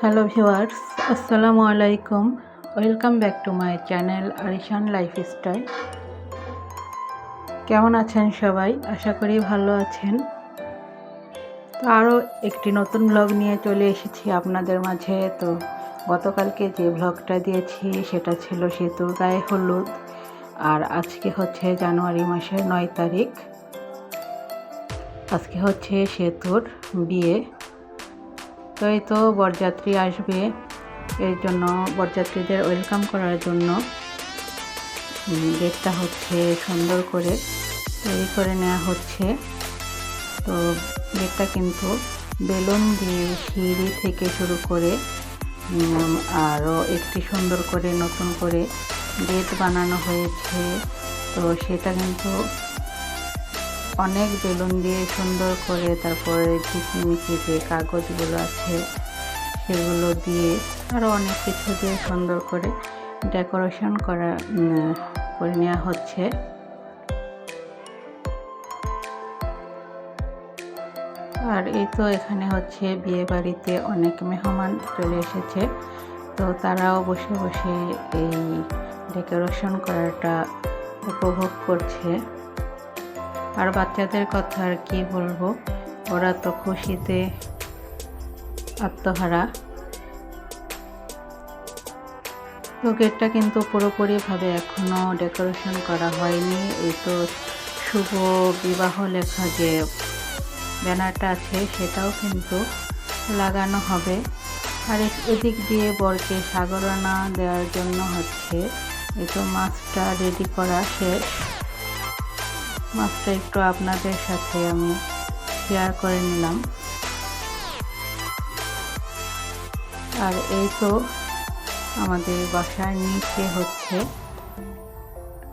Hello viewers আসসালামু আলাইকুম welcome back to my channel Arishan lifestyle কেমন আছেন সবাই? আশা করি ভালো আছেন। তো আরও একটি নতুন ব্লগ নিয়ে চলে এসেছি আপনাদের মাঝে। তো গতকালকে যে ব্লগটা দিয়েছি, সেটা ছিল সেতুর গায়ে হলুদ। আর আজকে হচ্ছে জানুয়ারি মাসের নয় তারিখ। আজকে হচ্ছে সেতুর বিয়ে। তো এই তো বরযাত্রী আসবে। এর জন্য বরযাত্রীদের ওয়েলকাম করার জন্য গেটটা হচ্ছে সুন্দর করে তৈরি করে নেওয়া হচ্ছে। তো গেটটা কিন্তু বেলুন দিয়ে সিঁড়ি থেকে শুরু করে আরও একটি সুন্দর করে নতুন করে গেট বানানো হয়েছে। তো সেটা কিন্তু অনেক বেলুন দিয়ে সুন্দর করে তারপরে ঝিকিমিকি যে কাগজগুলো আছে, সেগুলো দিয়ে আরও অনেক কিছু দিয়ে সুন্দর করে ডেকোরেশন করা করে নেওয়া হচ্ছে। আর এই তো এখানে হচ্ছে বিয়ে বাড়িতে অনেক মেহমান চলে এসেছে। তো তারাও বসে বসে এই ডেকোরেশন করাটা উপভোগ করছে। আর বাচ্চাদের কথা আর কি বলব? ওরা তো খুশিতে আত্মহারা। তো গেটটা কিন্তু পুরোপুরিভাবে এখনও ডেকোরেশন করা হয়নি। এই তো শুভ বিবাহ লেখা যে ব্যানারটা আছে, সেটাও কিন্তু লাগানো হবে। আর এদিক দিয়ে বরকে সাগরানা দেওয়ার জন্য হচ্ছে। এই তো মাছটা রেডি করা শেষ। মাছটা একটু আপনাদের সাথে আমি শেয়ার করে নিলাম। আর এই তো আমাদের বাসার নিচে হচ্ছে,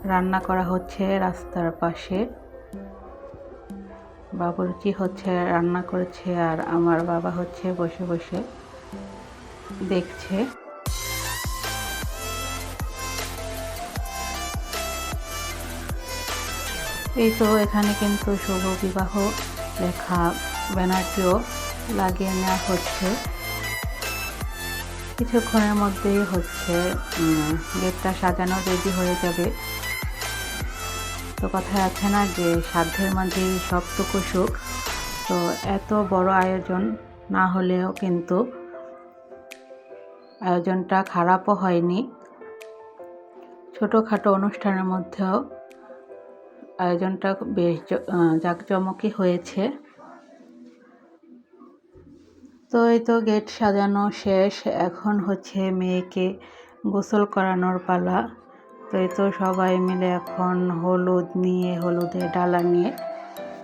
রান্না করা হচ্ছে রাস্তার পাশে। বাবুরচি হচ্ছে রান্না করেছে আর আমার বাবা হচ্ছে বসে বসে দেখছে। এই তো এখানে কিন্তু শুভ বিবাহ লেখা ব্যানারটিও লাগিয়ে নেওয়া হচ্ছে। কিছুক্ষণের মধ্যেই হচ্ছে গেটটা সাজানো রেডি হয়ে যাবে। তো কথায় আছে না যে সাধ্যের মাঝেই সবটুকু সুখ। তো এত বড় আয়োজন না হলেও কিন্তু আয়োজনটা খারাপও হয়নি। ছোটোখাটো অনুষ্ঠানের মধ্যেও আয়োজনটা বেশ জাঁকজমকই হয়েছে। তো এই তো গেট সাজানো শেষ। এখন হচ্ছে মেয়েকে গোসল করানোর পালা। তো এই তো সবাই মিলে এখন হলুদ নিয়ে হলুদের ডালা নিয়ে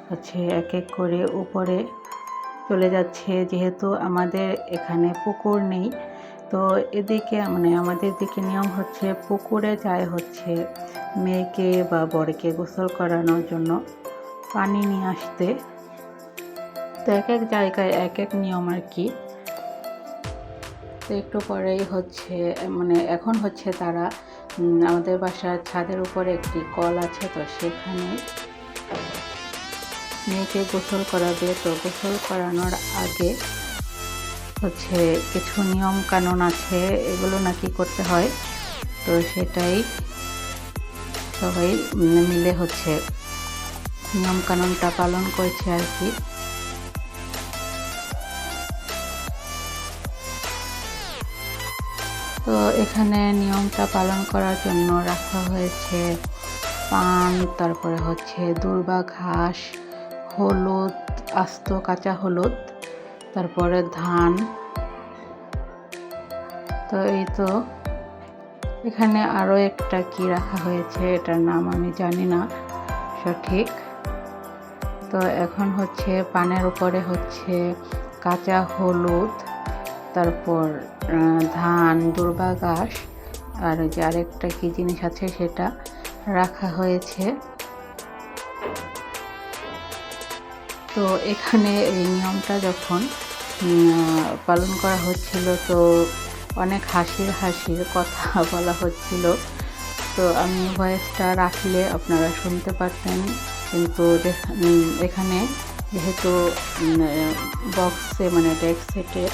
হচ্ছে এক এক করে উপরে চলে যাচ্ছে। যেহেতু আমাদের এখানে পুকুর নেই তো এদিকে মানে আমাদের দিকে নিয়ম হচ্ছে পুকুরে যায় হচ্ছে মেয়েকে বা বরকে গোসল করানোর জন্য পানি নিয়ে আসতে। তো এক এক জায়গায় এক এক নিয়ম আর কি। তো একটু পরেই হচ্ছে মানে এখন হচ্ছে তারা আমাদের বাসার ছাদের উপরে একটি কল আছে তো সেখানে মেয়েকে গোসল করাবে। তো গোসল করানোর আগে হচ্ছে কিছু নিয়ম কানুন আছে, এগুলো নাকি করতে হয়। তো সেটাই সবাই মিলে হচ্ছে নিয়ম কানুনটা পালন করছে আর কি। তো এখানে নিয়মটা পালন করার জন্য রাখা হয়েছে পান, তারপরে হচ্ছে দুর্বা ঘাস, হলুদ, আস্ত কাঁচা হলুদ তারপরে ধান। তো এই তো এখানে আরও একটা কি রাখা হয়েছে, এটার নাম আমি জানি না সঠিক। তো এখন হচ্ছে পানের উপরে হচ্ছে কাঁচা হলুদ, তারপর ধান, দুর্বা ঘাস আর যে আরেকটা কি জিনিস আছে সেটা রাখা হয়েছে। তো এখানে এই নিয়মটা যখন পালন করা হচ্ছিল। তো অনেক হাসির হাসির কথা বলা হচ্ছিল। তো আমি ভয়েসটা রাখলে আপনারা শুনতে পারতেন। কিন্তু এখানে যেহেতু বক্সে মানে ডেস্ক সেটে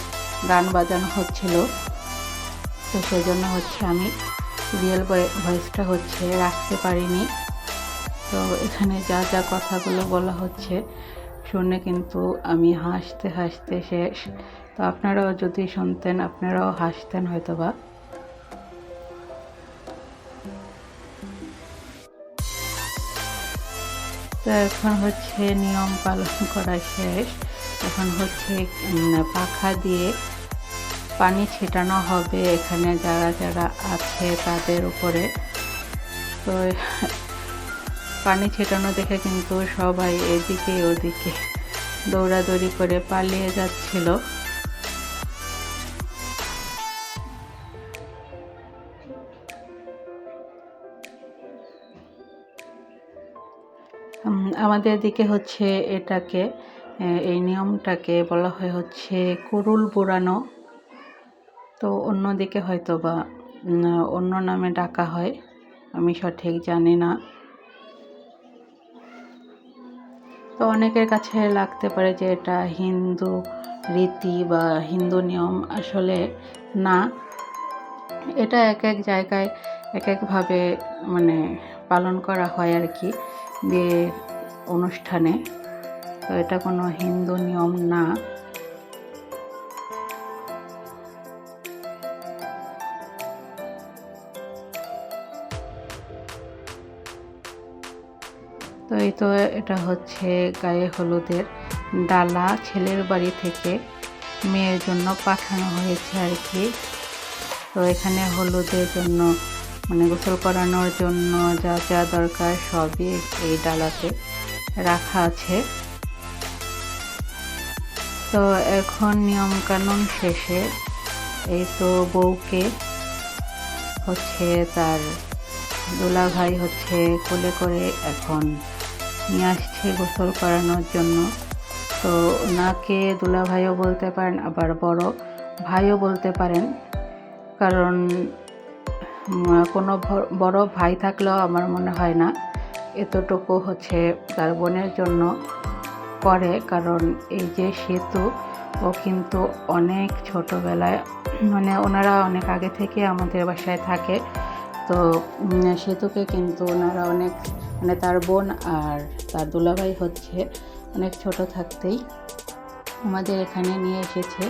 গান বাজানো হচ্ছিল, তো সেজন্য হচ্ছে আমি রিয়েল ভয়েসটা হচ্ছে রাখতে পারিনি। তো এখানে যা যা কথাগুলো বলা হচ্ছে শুনে কিন্তু আমি হাসতে হাসতে শেষ। তো আপনারাও যদি শুনতেন, আপনারাও হাসতেন হয়তো বা এখন হচ্ছে নিয়ম পালন করা শেষ। এখন হচ্ছে পাখা দিয়ে পানি ছিটানো হবে এখানে যারা যারা আছে তাদের উপরে। তো পানি ছেটানো দেখে কিন্তু সবাই এদিকে ওদিকে দৌড়াদৌড়ি করে পালিয়ে যাচ্ছিল। আমাদের দিকে হচ্ছে এটাকে এই নিয়মটাকে বলা হয় হচ্ছে কুরুল বুড়ানো। তো অন্যদিকে হয়তো বা অন্য নামে ডাকা হয়, আমি সঠিক জানি না। তো অনেকের কাছে লাগতে পারে যে এটা হিন্দু রীতি বা হিন্দু নিয়ম আসলে না। এটা এক এক জায়গায় এক একভাবে মানে পালন করা হয় আর কি বিয়ে অনুষ্ঠানে। তো এটা কোনো হিন্দু নিয়ম না। এই তো এটা হচ্ছে গায়ে হলুদের ডালা। ছেলের বাড়ি থেকে মেয়ের জন্য পাঠানো হয়েছে আর কি। তো এখানে হলুদের জন্য মানে গোসল করানোর জন্য যা যা দরকার সবই এই ডালাতে রাখা আছে। তো এখন নিয়মকানুন শেষে এই তো বউকে হচ্ছে তার দোলা ভাই হচ্ছে কোলে করে এখন নিয়ে আসছে গোসল করানোর জন্য। তো ওনাকে দুলা ভাইও বলতে পারেন, আবার বড় ভাইও বলতে পারেন। কারণ কোনো বড় ভাই থাকলেও আমার মনে হয় না, এতটুকু হচ্ছে তার বোনের জন্য করে। কারণ এই যে সেতু, ও কিন্তু অনেক ছোটোবেলায় মানে ওনারা অনেক আগে থেকে আমাদের বাসায় থাকে। তো সেতুকে কিন্তু ওনারা অনেক মানে তার বোন আর তার দুলাভাই হচ্ছে অনেক ছোট থাকতেই আমাদের এখানে নিয়ে এসেছে।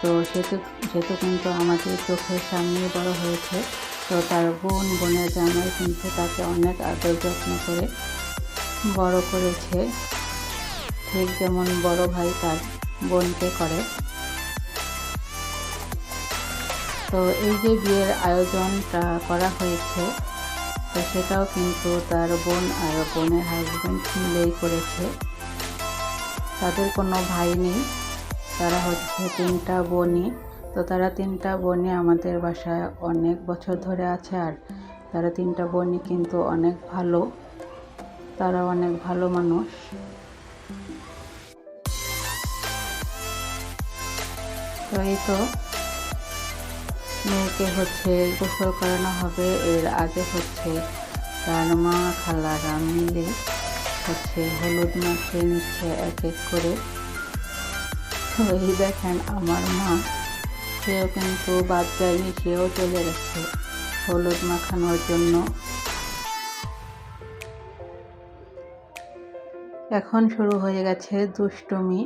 তো সেতু সেতু কিন্তু আমাদের চোখের সামনেই বড় হয়েছে। তো তার বোন, বোনের জামাই কিন্তু তাকে অনেক আদর যত্ন করে বড় করেছে। ঠিক যেমন বড় ভাই তার বোনকে করে। তো এই যে বিয়ের আয়োজনটা করা হয়েছে, তো সেটাও কিন্তু তার বোন আর বোনের হাজব্যান্ড মিলেই করেছে। তাদের কোনো ভাই নেই, তারা হচ্ছে তিনটা বোনই। তো তারা তিনটা বোনই আমাদের বাসায় অনেক বছর ধরে আছে আর তারা তিনটা বোনই কিন্তু অনেক ভালো, তারা অনেক ভালো মানুষ। তো এই তো মেয়েকে হচ্ছে গোসল করানো হবে, এর আগে হচ্ছে তার মা খালারা মিলে হচ্ছে হলুদ মাখিয়ে নিচ্ছে এক এক করে। তো এই দেখেন আমার মা, সেও কিন্তু বাদ যায়নি, সেও চলে গেছে হলুদ মাখানোর জন্য। এখন শুরু হয়ে গেছে দুষ্টুমি।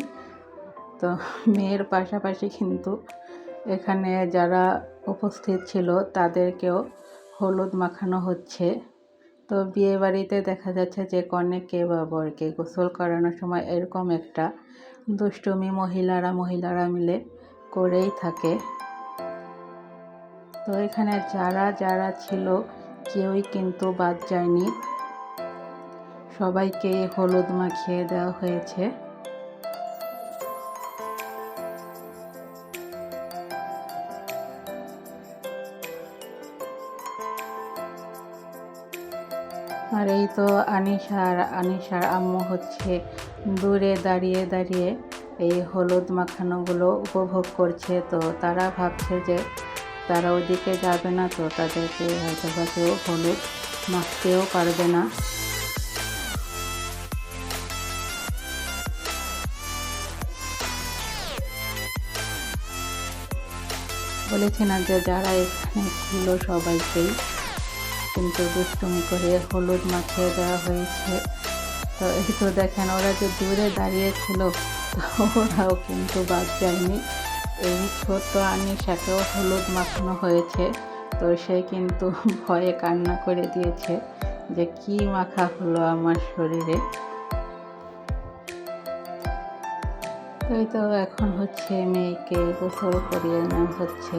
তো মেয়ের পাশাপাশি কিন্তু এখানে যারা উপস্থিত ছিল, তাদেরকেও হলুদ মাখানো হচ্ছে। তো বিয়ে বাড়িতে দেখা যাচ্ছে যে কনেকে বা বরকে গোসল করানোর সময় এরকম একটা দুষ্টুমি মহিলারা মহিলারা মিলে করেই থাকে। তো এখানে যারা যারা ছিল কেউই কিন্তু বাদ যায়নি। সবাইকে হলুদ মাখিয়ে দেওয়া হয়েছে। তো আনিশার আনিশার আম্মু হচ্ছে দূরে দাঁড়িয়ে দাঁড়িয়ে এই হলুদ মাখানোগুলো উপভোগ করছে। তো তারা ভাবছে যে তারা ওদিকে যাবে না, তো তাদেরকে হয়তো বা কেউ হলুদ মাখতেও পারবে না। বলেছি না যে যারা এখানে ছিল সবাইকেই কিন্তু দুষ্টুমি করে হলুদ মাখিয়ে দেওয়া হয়েছে। তো এই তো দেখেন, ওরা যে দূরে দাঁড়িয়েছিল, ওরাও কিন্তু বাদ যায়নি। এই ছোট্ট আনিশাকেও হলুদ মাখানো হয়েছে, তো সে কিন্তু ভয়ে কান্না করে দিয়েছে যে, কি মাখা হলো আমার শরীরে? এই তো এখন হচ্ছে মেয়েকে গোসল করিয়ে নেওয়া হচ্ছে।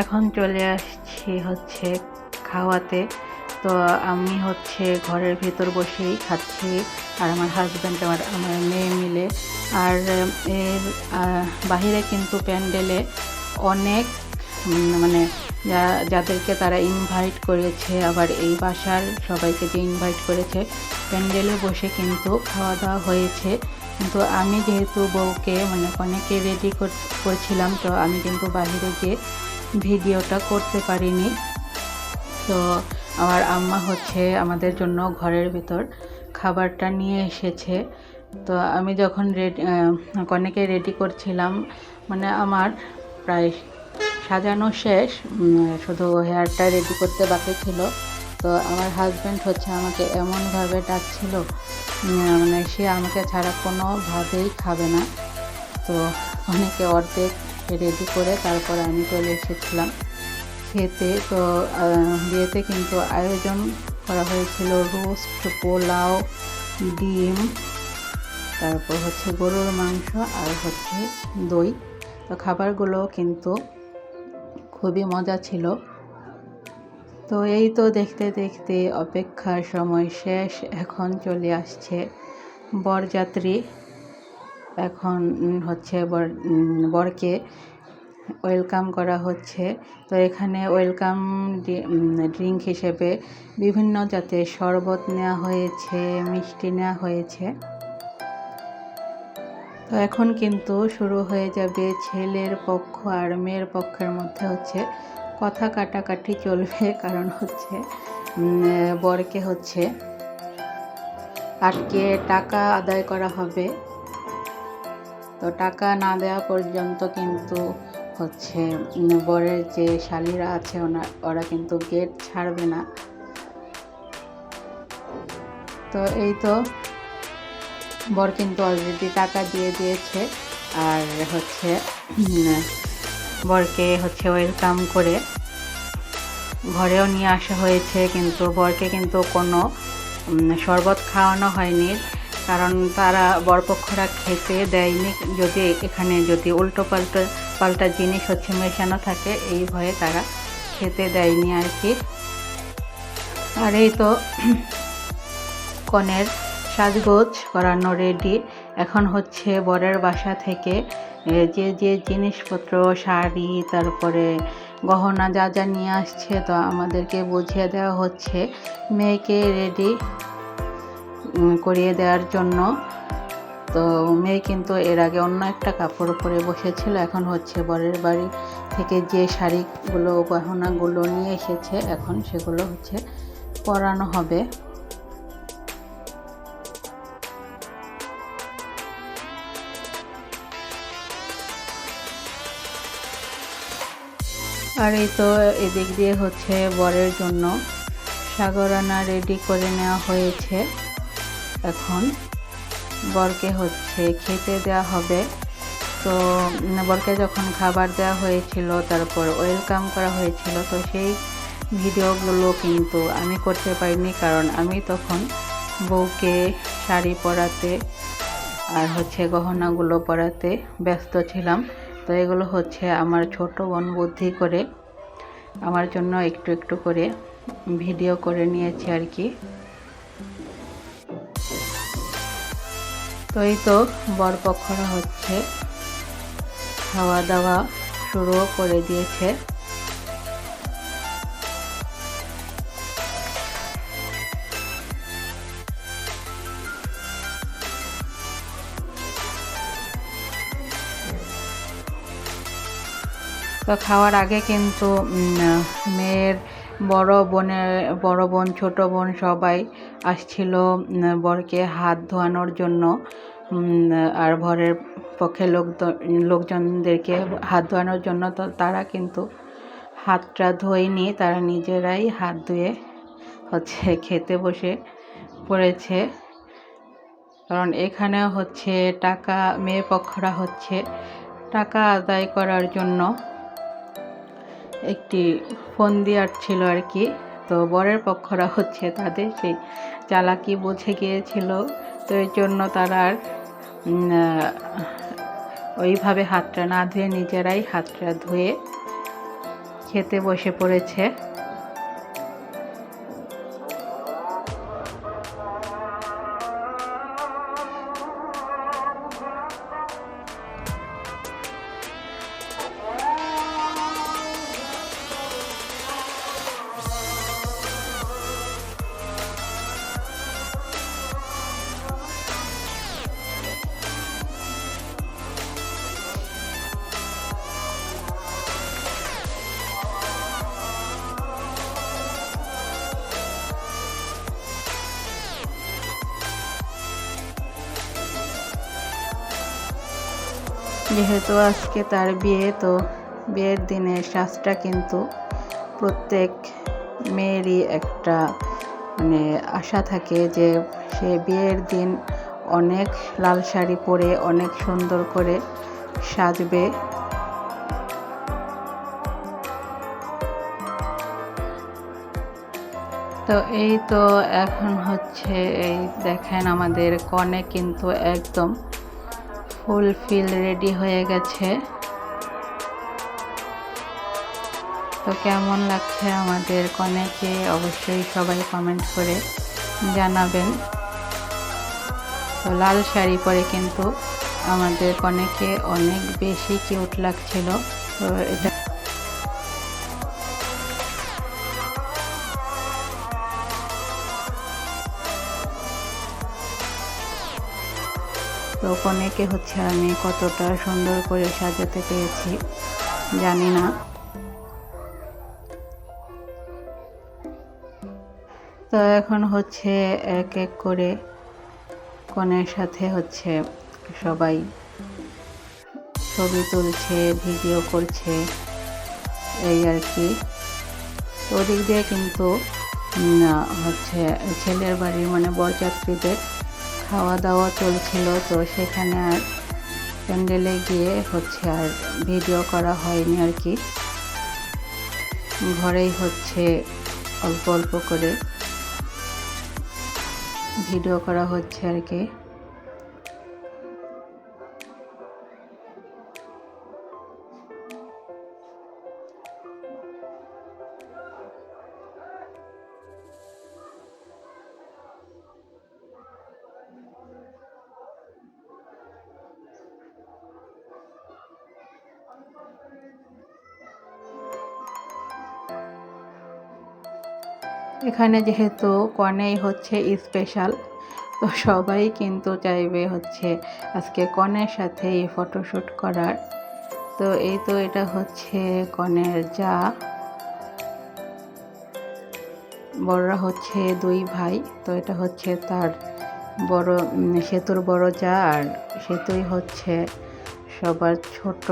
এখন চলে আসছি হচ্ছে খাওয়াতে। তো আমি হচ্ছে ঘরের ভেতর বসেই খাচ্ছি আর আমার হাজব্যান্ড আমার আমার মেয়ে মিলে। আর এর বাহিরে কিন্তু প্যান্ডেলে অনেক মানে যা, যাদেরকে তারা ইনভাইট করেছে, আবার এই বাসার সবাইকে যে ইনভাইট করেছে, প্যান্ডেলে বসে কিন্তু খাওয়া দাওয়া হয়েছে। কিন্তু আমি যেহেতু বউকে মানে অনেকে রেডি করছিলাম, তো আমি কিন্তু বাহিরে গিয়ে ভিডিওটা করতে পারিনি। তো আমার আম্মা হচ্ছে আমাদের জন্য ঘরের ভিতর খাবারটা নিয়ে এসেছে। তো আমি যখন রেডি কনেকে রেডি করছিলাম মানে আমার প্রায় সাজানো শেষ শুধু হেয়ারটা রেডি করতে বাকি ছিল। তো আমার হাজব্যান্ড হচ্ছে আমাকে এমনভাবে ডাকছিল মানে সে আমাকে ছাড়া কোনোভাবেই খাবে না। তো অনেকে অর্ধেক রেডি করে তারপর আমি চলে এসেছিলাম। খেতে তো বিয়েতে কিন্তু আয়োজন করা হয়েছিল রোস্ট, পোলাও, ডিম, তারপর হচ্ছে গরুর মাংস আর হচ্ছে দই। তো খাবারগুলো কিন্তু খুবই মজা ছিল। তো এই তো দেখতে দেখতে অপেক্ষার সময় শেষ, এখন চলে আসছে বরযাত্রী। এখন হচ্ছে বর, বরকে ওয়েলকাম করা হচ্ছে। তো এখানে ওয়েলকাম ড্রিঙ্ক হিসেবে বিভিন্ন জাতের শরবত নেওয়া হয়েছে, মিষ্টি নেওয়া হয়েছে। তো এখন কিন্তু শুরু হয়ে যাবে ছেলের পক্ষ আর মেয়ের পক্ষের মধ্যে হচ্ছে কথা কাটাকাটি চলবে, কারণ হচ্ছে বরকে হচ্ছে আটকে টাকা আদায় করা হবে। তো টাকা না দেওয়া পর্যন্ত কিন্তু হচ্ছে বরের যে শালিরা আছে ওনার ওরা কিন্তু গেট ছাড়বে না। তো এই তো বর কিন্তু অলরেডি টাকা দিয়ে দিয়েছে আর হচ্ছে বরকে হচ্ছে ওয়েলকাম করে ঘরেও নিয়ে আসা হয়েছে কিন্তু বরকে কিন্তু কোনো শরবত খাওয়ানো হয়নি। কারণ তারা বরপক্ষরা খেতে দেয়নি। যদি এখানে যদি উল্টো পাল্টো পাল্টা জিনিস হচ্ছে মেশানো থাকে, এই ভয়ে তারা খেতে দেয়নি আর কি। আর এই তো কনের সাজগোজ করানো রেডি এখন হচ্ছে বরের বাসা থেকে যে যে জিনিসপত্র, শাড়ি, তারপরে গহনা যা যা নিয়ে আসছে, তো আমাদেরকে বুঝিয়ে দেওয়া হচ্ছে, মেয়েকে রেডি করিয়ে দেওয়ার জন্য। তো মেয়ে কিন্তু এর আগে অন্য একটা কাপড় পরে বসেছিল। এখন হচ্ছে বরের বাড়ি থেকে যে শাড়িগুলো, গহনাগুলো নিয়ে এসেছে, এখন সেগুলো হচ্ছে পরানো হবে। আর এই তো এদিক দিয়ে হচ্ছে বরের জন্য সাগরানা রেডি করে নেওয়া হয়েছে। এখন বরকে হচ্ছে খেতে দেওয়া হবে। তো বরকে যখন খাবার দেওয়া হয়েছিল, তারপর ওয়েলকাম করা হয়েছিল, তো সেই ভিডিওগুলো কিন্তু আমি করতে পারিনি, কারণ আমি তখন বউকে শাড়ি পরাতে আর হচ্ছে গহনাগুলো পরাতে ব্যস্ত ছিলাম। তো এগুলো হচ্ছে আমার ছোট বোন বুদ্ধি করে, আমার জন্য একটু একটু করে ভিডিও করে নিয়েছি আর কি। তো এই তো বরপক্ষরা হচ্ছে। খাওয়া দাওয়া শুরুও করে দিয়েছে। তো খাওয়ার আগে কিন্তু মেয়ের বড় বোনের, বড় বোন, ছোট বোন সবাই আসছিল বরকে হাত ধোয়ানোর জন্য। আর ঘরের পক্ষে লোক লোকজনদেরকে হাত ধোয়ানোর জন্য তো তারা কিন্তু হাতটা ধোয়নি তারা নিজেরাই হাত ধুয়ে হচ্ছে খেতে বসে পড়েছে। কারণ এখানে হচ্ছে টাকা মেয়ে পক্ষরা হচ্ছে টাকা আদায় করার জন্য একটি ফোন দেওয়ার ছিল আর কি। তো বরের পক্ষরা হচ্ছে তাদের সেই চালাকি বুঝে গিয়েছিল। তো এর জন্য তারা আর ওইভাবে হাতটা না ধুয়ে নিজেরাই হাতটা ধুয়ে খেতে বসে পড়েছে। যেহেতু আজকে তার বিয়ে, তো বিয়ের দিনে সাজটা কিন্তু প্রত্যেক মেয়েরই একটা মানে আশা থাকে যে সে বিয়ের দিন অনেক লাল শাড়ি পরে, অনেক সুন্দর করে সাজবে। তো এই তো এখন হচ্ছে এই দেখেন আমাদের কনে কিন্তু একদম ফুল ফিল রেডি হয়ে গেছে। তো কেমন লাগছে আমাদের কনেকে অবশ্যই সবাই কমেন্ট করে জানাবেন। তো লাল শাড়ি পরে কিন্তু আমাদের কনেকে অনেক বেশি কিউট লাগছিল। তো এটা কনেকে হচ্ছে আমি কতটা সুন্দর করে সাজাতে পেরেছি, জানি না। তো এখন হচ্ছে এক এক করে কনের সাথে হচ্ছে সবাই ছবি তুলছে, ভিডিও করছে, এই আর কি। ওদিক দিয়ে কিন্তু হচ্ছে ছেলের বাড়ির মানে বরযাত্রীদের খাওয়া দাওয়া চলছিল, তো সেখানে আর প্যান্ডেলে গিয়ে হচ্ছে আর ভিডিও করা হয়নি আর কি। ঘরেই হচ্ছে অল্প অল্প করে ভিডিও করা হচ্ছে আর কি। এখানে যেহেতু কনেই হচ্ছে স্পেশাল তো সবাই কিন্তু চাইবে হচ্ছে আজকে কনের সাথে এই ফটোশ্যুট করার। তো এই তো এটা হচ্ছে কনের যা। বড়রা হচ্ছে দুই ভাই, তো এটা হচ্ছে তার বড় সেতুর বড় যা, আর সেতুই হচ্ছে সবার ছোট।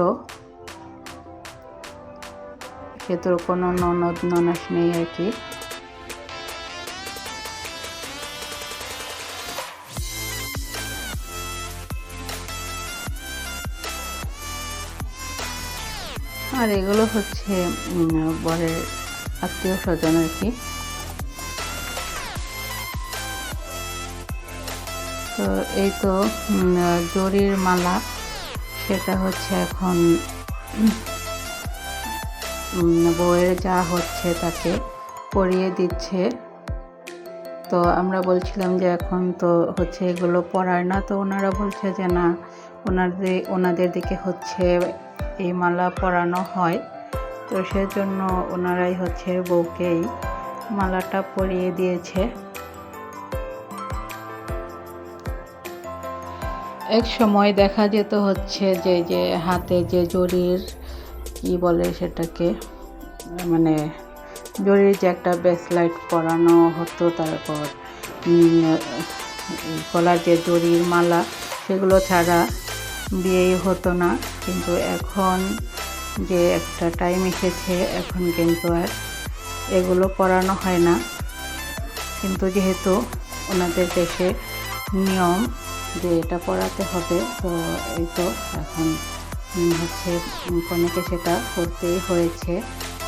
সেতুর কোনো ননদ ননাস নেই আর কি। আর এগুলো হচ্ছে বরের আত্মীয় স্বজন আর কি। তো এই তো জরির মালা। সেটা হচ্ছে এখন বউয়ের যা হচ্ছে তাকে পরিয়ে দিচ্ছে। তো আমরা বলছিলাম যে এখন তো হচ্ছে এগুলো পরায় না, তো ওনারা বলছে যে না, ওনাদের ওনাদের দিকে হচ্ছে এই মালা পরানো হয়। তো সেজন্য ওনারাই হচ্ছে বউকেই মালাটা পরিয়ে দিয়েছে। এক সময় দেখা যেত হচ্ছে যে যে হাতে যে জরির ই বলে সেটাকে মানে জরির যে একটা ব্রেসলাইট পরানো হতো, তারপর গলার যে জরির মালা, সেগুলো ছাড়া বিয়েই হতো না। কিন্তু এখন যে একটা টাইম এসেছে, এখন কিন্তু আর এগুলো পরানো হয় না। কিন্তু যেহেতু ওনাদের দেশে নিয়ম যে এটা পড়াতে হবে, তো এই তো এখন হচ্ছে কনেকে সেটা করতেই হয়েছে।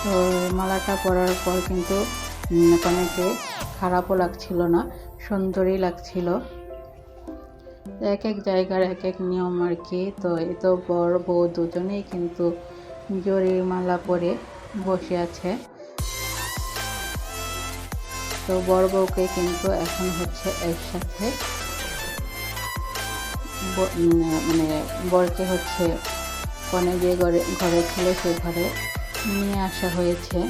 তো মালাটা পরার পর কিন্তু কনেকে খারাপও লাগছিল না, সুন্দরই লাগছিল। এক এক জায়গার এক এক নিয়ম আর কি। তো এই তো বর বউ দুজনেই কিন্তু জরির মালা পরে বসে আছে। তো বর বউকে কিন্তু এখন হচ্ছে একসাথে ব- মানে বরকে হচ্ছে কনে যে ঘরে ঘরে ছিল সে ঘরে নিয়ে আসা হয়েছে।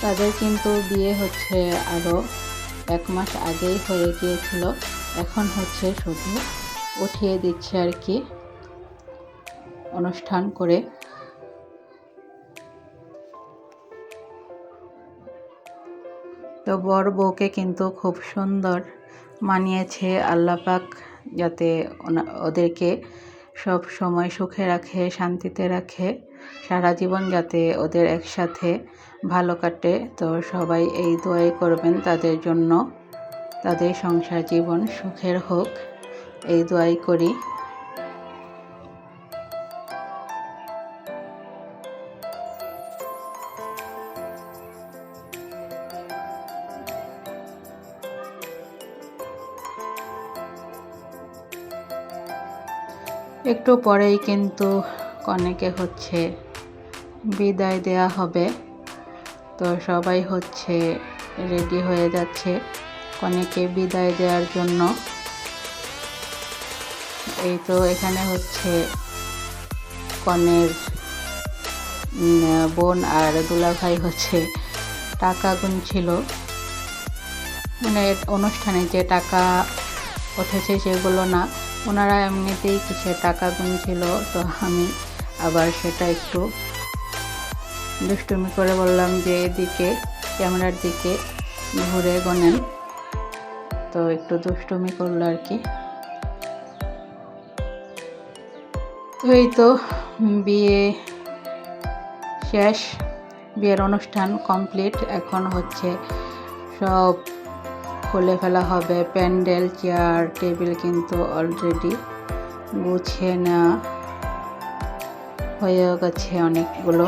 তাদের কিন্তু বিয়ে হচ্ছে আরও এক মাস আগেই হয়ে গিয়েছিল। এখন হচ্ছে শুধু উঠিয়ে দিচ্ছে আর কি অনুষ্ঠান করে। তো বর বউকে কিন্তু খুব সুন্দর মানিয়েছে আল্লাপাক যাতে ওদেরকে সব সময় সুখে রাখে, শান্তিতে রাখে, সারা জীবন যাতে ওদের একসাথে ভালো কাটে। তো সবাই এই দোয়াই করবেন তাদের জন্য। তাদের সংসার জীবন সুখের হোক। এই দোয়াই করি। একটু পরেই কিন্তু কনেকে হচ্ছে বিদায় দেয়া হবে। তো সবাই হচ্ছে রেডি হয়ে যাচ্ছে কনেকে বিদায় দেওয়ার জন্য। এই তো এখানে হচ্ছে কনের বোন আর দুলাভাই হচ্ছে টাকা গুনছিল। মানে অনুষ্ঠানে যে টাকা উঠেছে সেগুলো না, ওনারা এমনিতেই কিসে টাকা গুনছিল তো আমি আবার সেটা একটু দুষ্টুমি করে বললাম যে এদিকে, ক্যামেরার দিকে ঘুরে গনেন তো একটু দুষ্টুমি করল আর কি। তো এই তো বিয়ে শেষ, বিয়ের অনুষ্ঠান কমপ্লিট। এখন হচ্ছে সব খুলে ফেলা হবে, প্যান্ডেল, চেয়ার, টেবিল কিন্তু অলরেডি গুছিয়ে নেওয়া হয়ে গেছে অনেকগুলো।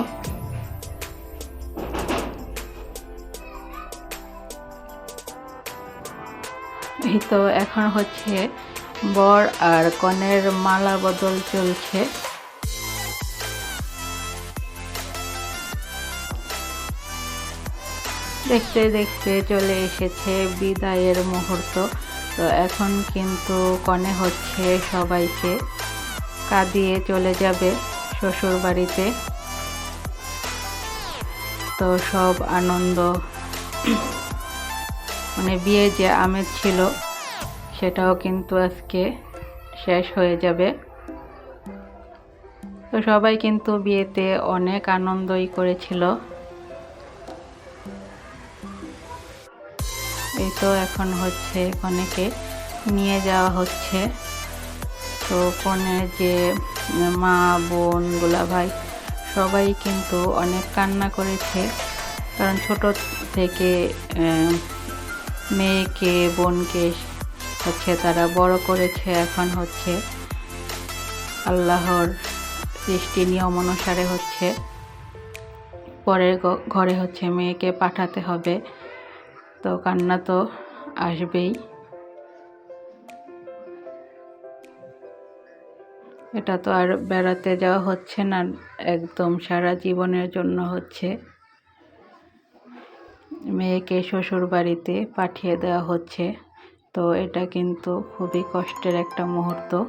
তো এখন হচ্ছে বর আর কনের মালা বদল চলছে। দেখতে দেখতে চলে এসেছে বিদায়ের মুহূর্ত। তো এখন কিন্তু কনে হচ্ছে সবাইকে কাঁদিয়ে চলে যাবে শ্বশুর বাড়িতে তো সব আনন্দ মানে বিয়ে যে আমেজ ছিল, সেটাও কিন্তু আজকে শেষ হয়ে যাবে। তো সবাই কিন্তু বিয়েতে অনেক আনন্দই করেছিল। এই তো এখন হচ্ছে কনেকে নিয়ে যাওয়া হচ্ছে। তো কনের যে মা, বোন ভাই, সবাই কিন্তু অনেক কান্না করেছে। কারণ ছোট থেকে মেয়েকে, বোনকে হচ্ছে তারা বড় করেছে, এখন হচ্ছে আল্লাহর সৃষ্টি নিয়ম অনুসারে হচ্ছে পরের ঘরে হচ্ছে মেয়েকে পাঠাতে হবে। তো কান্না তো আসবেই। এটা তো আর বেড়াতে যাওয়া হচ্ছে না, একদম সারা জীবনের জন্য হচ্ছে। মেয়েকে শ্বশুর বাড়িতে পাঠিয়ে দেওয়া হচ্ছে। তো এটা কিন্তু খুবই কষ্টের একটা মুহূর্ত।